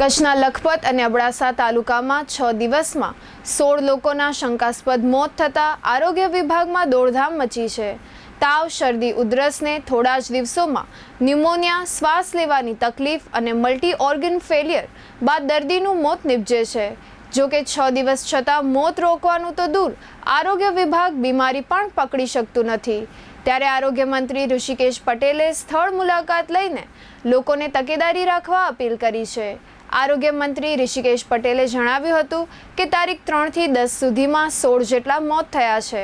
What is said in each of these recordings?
કચ્છના લખપત અને અબડાસા તાલુકામાં છ દિવસમાં સોળ લોકોના શંકાસ્પદ મોત થતાં આરોગ્ય વિભાગમાં દોડધામ મચી છે. તાવ, શરદી, ઉધરસને થોડા જ દિવસોમાં ન્યુમોનિયા, શ્વાસ લેવાની તકલીફ અને મલ્ટી ઓર્ગન ફેલિયર બાદ દર્દીનું મોત નિપજે છે. જો કે છ દિવસ છતાં મોત રોકવાનું તો દૂર આરોગ્ય વિભાગ બીમારી પણ પકડી શકતું નથી. ત્યારે આરોગ્ય મંત્રી ઋષિકેશ પટેલે સ્થળ મુલાકાત લઈને લોકોને તકેદારી રાખવા અપીલ કરી છે. આરોગ્ય મંત્રી ઋષિકેશ પટેલે જણાવ્યું હતું કે તારીખ ત્રણથી દસ સુધીમાં સોળ જેટલા મોત થયા છે,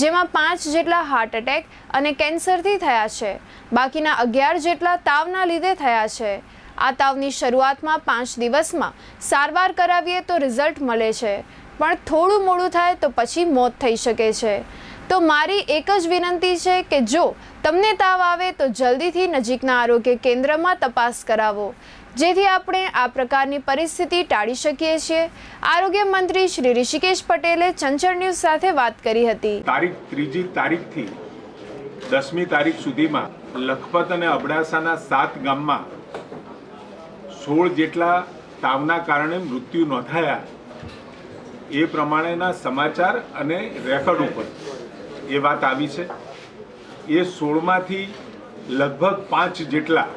જેમાં પાંચ જેટલા હાર્ટ એટેક અને કેન્સરથી થયા છે. બાકીના અગિયાર જેટલા તાવના લીધે થયા છે. આ તાવની શરૂઆતમાં પાંચ દિવસમાં સારવાર કરાવીએ તો રિઝલ્ટ મળે છે, પણ થોડું મોડું થાય તો પછી મોત થઈ શકે છે. તો મારી એક જ વિનંતી છે કે જો તમને તાવ આવે તો જલ્દીથી નજીકના આરોગ્ય કેન્દ્રમાં તપાસ કરાવો. જેથી આપણે આ પ્રકારની પરિસ્થિતિ ટાળી શકીએ છીએ. આરોગ્ય મંત્રી શ્રી ઋષિકેશ પટેલે ચંચળ ન્યૂઝ સાથે વાત કરી હતી. તારીખ ત્રીજી તારીખથી દસમી તારીખ સુધીમાં લખપત અને અબડાસાના સાત ગામમાં સોળ જેટલા તાવના કારણે મૃત્યુ નોંધાયા. એ પ્રમાણેના સમાચાર અને રેકોર્ડ ઉપર એ વાત આવી છે. એ સોળમાંથી લગભગ પાંચ જેટલા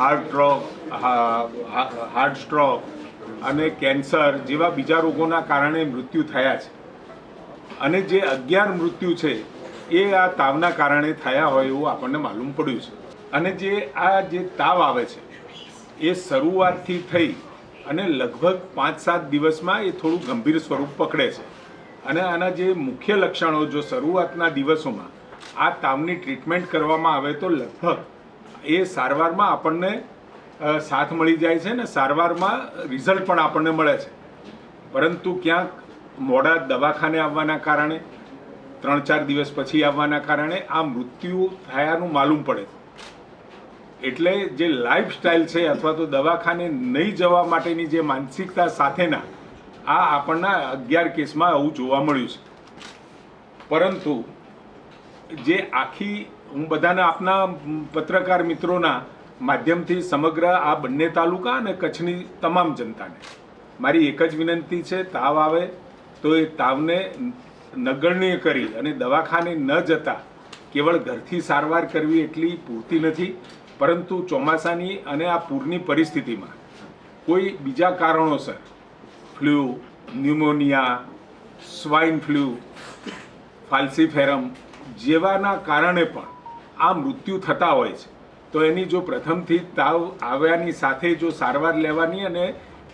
હાર્ટ સ્ટ્રોક હાર્ટ સ્ટ્રોક અને કેન્સર જેવા બીજા રોગોના કારણે મૃત્યુ થયા છે. અને જે અગિયાર મૃત્યુ છે, એ આ તાવના કારણે થયા હોય એવું આપણને માલુમ પડ્યું છે. અને જે આ જે તાવ આવે છે, એ શરૂઆતથી થઈ અને લગભગ પાંચ સાત દિવસમાં એ થોડું ગંભીર સ્વરૂપ પકડે છે. અને આના જે મુખ્ય લક્ષણો, જો શરૂઆતના દિવસોમાં આ તાવની ટ્રીટમેન્ટ કરવામાં આવે તો લગભગ એ સારવારમાં આપણને સાથ મળી જાય છે ને સારવારમાં રિઝલ્ટ પણ આપણને મળે છે. પરંતુ ક્યાંક મોડા દવાખાને આવવાના કારણે, ત્રણ ચાર દિવસ પછી આવવાના કારણે આ મૃત્યુ થયાનું માલુમ પડે એટલે જે લાઈફસ્ટાઈલ છે અથવા તો દવાખાને નહીં જવા માટેની જે માનસિકતા સાથેના, આ આપણના અગિયાર કેસમાં આવું જોવા મળ્યું છે. પરંતુ, જે આખી, હું બધાના આપના પત્રકાર મિત્રોના માધ્યમથી સમગ્ર આ બંને તાલુકા અને કચ્છની તમામ જનતાને. મારી એક જ વિનંતી છે, તાવ આવે તો એ તાવને નગણ્ય કરી અને દવાખાને ન જતા કેવળ ઘરથી સારવાર કરવી એટલી પૂરતી નથી, પરંતુ ચોમાસાની અને આ પૂરની પરિસ્થિતિમાં કોઈ બીજા કારણોસર flu, pneumonia, swine flu, falciparum જેવાના કારણે પણ આ મૃત્યુ થતા હોય છે. તો એની જો પ્રથમથી તાવ આવ્યાની સાથે જો સારવાર લેવાની અને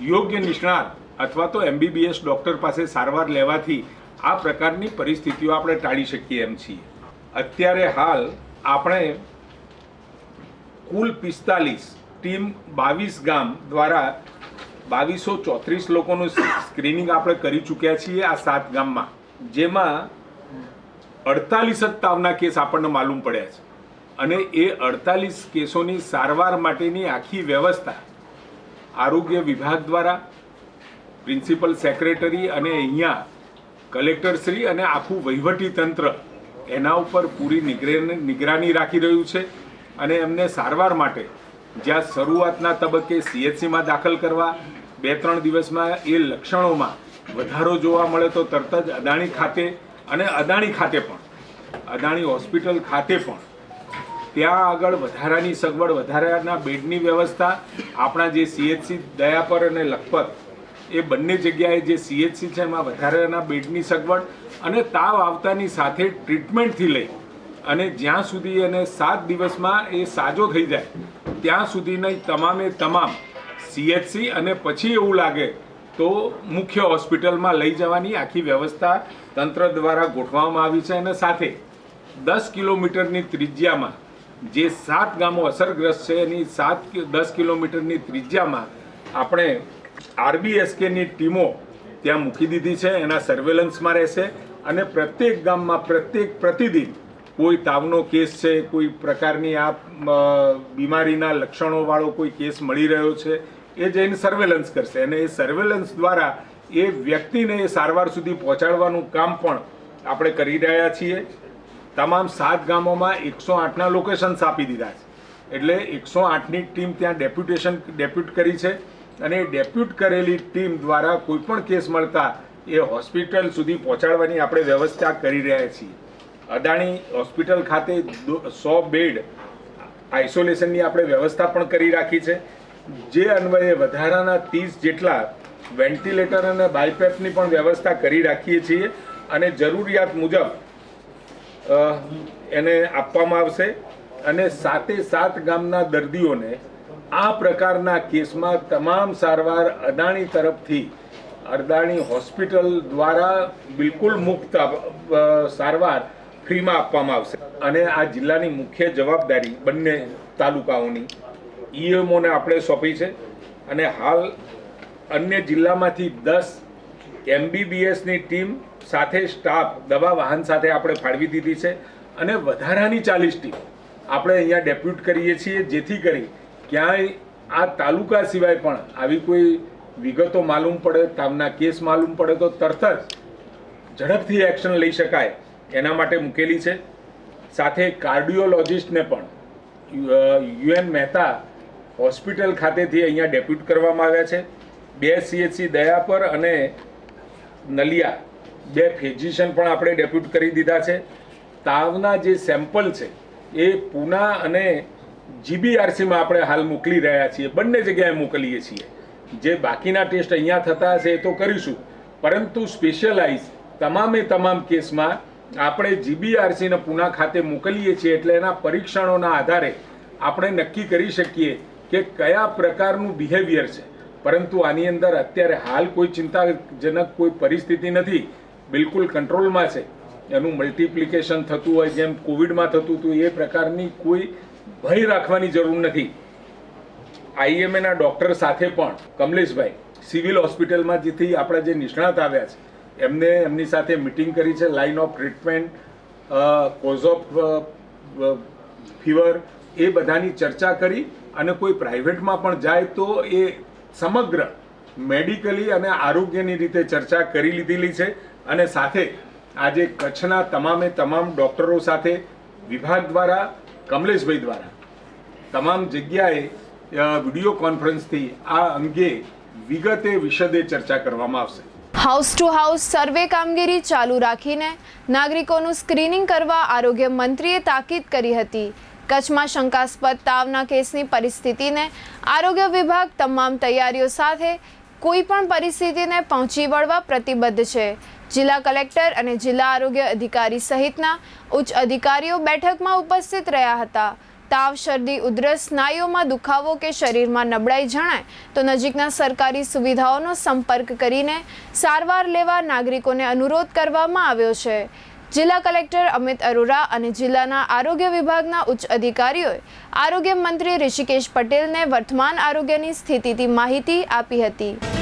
યોગ્ય નિષ્ણાત અથવા તો એમબીબીએસ ડૉક્ટર પાસે સારવાર લેવાથી આ પ્રકારની પરિસ્થિતિઓ આપણે ટાળી શકીએ એમ છીએ. અત્યારે હાલ આપણે કુલ પિસ્તાલીસ ટીમ બાવીસ ગામ દ્વારા બાવીસો ચોત્રીસ લોકોનું સ્ક્રીનિંગ આપણે કરી ચૂક્યા છીએ આ સાત ગામમાં, જેમાં અડતાલીસ જ તાવના કેસ આપણને માલુમ પડ્યા છે. અને એ અડતાલીસ કેસોની સારવાર માટેની આખી વ્યવસ્થા આરોગ્ય વિભાગ દ્વારા, પ્રિન્સિપલ સેક્રેટરી અને અહીંયા કલેક્ટરશ્રી અને આખું વહીવટી તંત્ર એના ઉપર પૂરી નિગરાની રાખી રહ્યું છે અને એમને સારવાર માટે જ્યાં શરૂઆતના તબક્કે સીએચસીમાં દાખલ કરવા બે ત્રણ દિવસમાં એ લક્ષણોમાં વધારો જોવા મળે તો તરત જ અદાણી ખાતે અને અદાણી ખાતે પણ, અદાણી હોસ્પિટલ ખાતે પણ ત્યાં આગળ વધારાની સગવડ, વધારાના બેડની વ્યવસ્થા, આપણા જે સીએચસી દયાપર અને લખપત, એ બંને જગ્યાએ જે સીએચસી છે એમાં વધારાના બેડની સગવડ અને તાવ આવતાની સાથે ટ્રીટમેન્ટથી લઈ અને જ્યાં સુધી એને સાત દિવસમાં એ સાજો થઈ જાય, ત્યાં સુધીની તમામે તમામ સીએચસી અને પછી એવું લાગે તો મુખ્ય હોસ્પિટલમાં લઈ જવાની આખી વ્યવસ્થા તંત્ર દ્વારા ગોઠવવામાં આવી છે અને સાથે દસ કિલોમીટરની ત્રિજ્યામાં જે સાત ગામો અસરગ્રસ્ત છે, એની સાત દસ કિલોમીટરની ત્રિજ્યામાં આપણે આરબીએસકેની ટીમો ત્યાં મૂકી દીધી છે, એના સર્વેલન્સમાં રહેશે અને પ્રત્યેક ગામમાં પ્રત્યેક પ્રતિદિન કોઈ તાવનો કેસ છે, કોઈ પ્રકારની આ બીમારીના લક્ષણોવાળો કોઈ કેસ મળી રહ્યો છે, એ જઈને સર્વેલન્સ કરશે. અને એ સર્વેલન્સ દ્વારા એ વ્યક્તિને એ સારવાર સુધી પહોંચાડવાનું કામ પણ આપણે કરી રહ્યા છીએ. તમામ સાત ગામોમાં એકસો આઠના લોકેશન્સ આપી દીધા છે. એટલે એકસો આઠની ટીમ ત્યાં ડેપ્યુટેશન ડેપ્યુટ કરી છે અને ડેપ્યુટ કરેલી ટીમ દ્વારા કોઈપણ કેસ મળતા એ હોસ્પિટલ સુધી પહોંચાડવાની આપણે વ્યવસ્થા કરી રહ્યા છીએ. અદાણી હોસ્પિટલ ખાતે સો બેડ આઇસોલેશનની આપણે વ્યવસ્થા પણ કરી રાખી છે. જે અન્વયે વધારાના ત્રીસ જેટલા વેન્ટિલેટર અને બાયપેપની પણ વ્યવસ્થા કરી રાખીએ છીએ અને જરૂરિયાત મુજબ એને આપવામાં આવશે અને સાતે સાત ગામના દર્દીઓને આ પ્રકારના કેસમાં તમામ સારવાર અદાણી તરફથી અદાણી હોસ્પિટલ દ્વારા બિલકુલ મુક્ત સારવાર ફ્રીમાં આપવામાં આવશે. અને આ જિલ્લાની મુખ્ય જવાબદારી બંને તાલુકાઓની ઈએમઓને આપણે સોંપી છે. અને હાલ અન્ય જિલ્લામાંથી દસ એમબીબીએસની ટીમ સાથે સ્ટાફ, દવા વાહન સાથે આપણે ફાળવી દીધી છે અને વધારાની ચાલીસ ટીમ આપણે અહીંયા ડેપ્યુટ કરીએ છીએ, જેથી કરી ક્યાંય આ તાલુકા સિવાય પણ આવી કોઈ વિગતો માલુમ પડે તામના કેસ માલુમ પડે તો તરત જ ઝડપથી એક્શન લઈ શકાય એના માટે મૂકેલી છે. સાથે કાર્ડિયોલોજિસ્ટને પણ યુએન મહેતા હોસ્પિટલ ખાતેથી અહીંયા ડેપ્યુટ કરવામાં આવ્યા છે. બે સીએચસી દયાપર અને નલિયા, બે ફિઝિશિયન પણ આપણે ડેપ્યુટ કરી દીધા છે. તાવના જે સેમ્પલ છે, એ પૂના અને જીબીઆરસીમાં આપણે હાલ મોકલી રહ્યા છીએ. બંને જગ્યાએ મોકલીએ છીએ. જે બાકીના ટેસ્ટ અહીંયા થતા હશે એ તો કરીશું. પરંતુ સ્પેશિયલાઇઝ તમામે તમામ કેસમાં આપણે જીબીઆરસીને પૂના ખાતે મોકલીએ છીએ એટલે એના પરીક્ષણોના આધારે આપણે નક્કી કરી શકીએ કે કયા પ્રકારનું બિહેવિયર છે. પરંતુ આની અંદર અત્યારે હાલ કોઈ ચિંતાજનક કોઈ પરિસ્થિતિ નથી. બિલકુલ કંટ્રોલમાં છે. એનું મલ્ટિપ્લિકેશન થતું હોય, જેમ કોવિડમાં થતું હતું, એ પ્રકારની કોઈ ભય રાખવાની જરૂર નથી. આઈએમએના ડૉક્ટર સાથે પણ કમલેશભાઈ સિવિલ હોસ્પિટલમાં જેથી આપણા જે નિષ્ણાત આવ્યા છે, એમને એમની સાથે મિટિંગ કરી છે line of treatment cause of fever, એ બધાની ચર્ચા કરી અને કોઈ પ્રાઇવેટમાં પણ જાય તો એ સમગ્ર મેડિકલી અને આરોગ્યની રીતે ચર્ચા કરી લીધેલી છે અને સાથે આજે કચ્છના તમામે તમામ ડૉક્ટરો સાથે વિભાગ દ્વારા, કમલેશભાઈ દ્વારા તમામ જગ્યાએ વીડિયો કોન્ફરન્સથી આ અંગે વિગતે વિશદે ચર્ચા કરવામાં આવશે. હાઉસ ટુ હાઉસ સર્વે કામગીરી ચાલુ રાખીને નાગરિકોનું સ્ક્રીનિંગ કરવા આરોગ્ય મંત્રીએ તાકીદ કરી હતી. કચ્છમાં શંકાસ્પદ તાવના કેસની પરિસ્થિતિને આરોગ્ય વિભાગ તમામ તૈયારીઓ સાથે કોઈ પણ પરિસ્થિતિને પહોંચી વળવા પ્રતિબદ્ધ છે. જિલ્લા કલેક્ટર અને જિલ્લા આરોગ્ય અધિકારી સહિતના ઉચ્ચ અધિકારીઓ બેઠકમાં ઉપસ્થિત રહ્યા હતા. તાવ, શરદી, ઉધરસ, સ્નાયુઓમાં દુખાવો કે શરીરમાં નબળાઈ જણાય તો નજીકના સરકારી સુવિધાઓનો સંપર્ક કરીને સારવાર લેવા નાગરિકોને અનુરોધ કરવામાં આવ્યો છે. જિલ્લા કલેક્ટર અમિત અરોરા અને જિલ્લાના આરોગ્ય વિભાગના ઉચ્ચ અધિકારીઓએ આરોગ્ય મંત્રી ઋષિકેશ પટેલને વર્તમાન આરોગ્યની સ્થિતિથી માહિતી આપી હતી.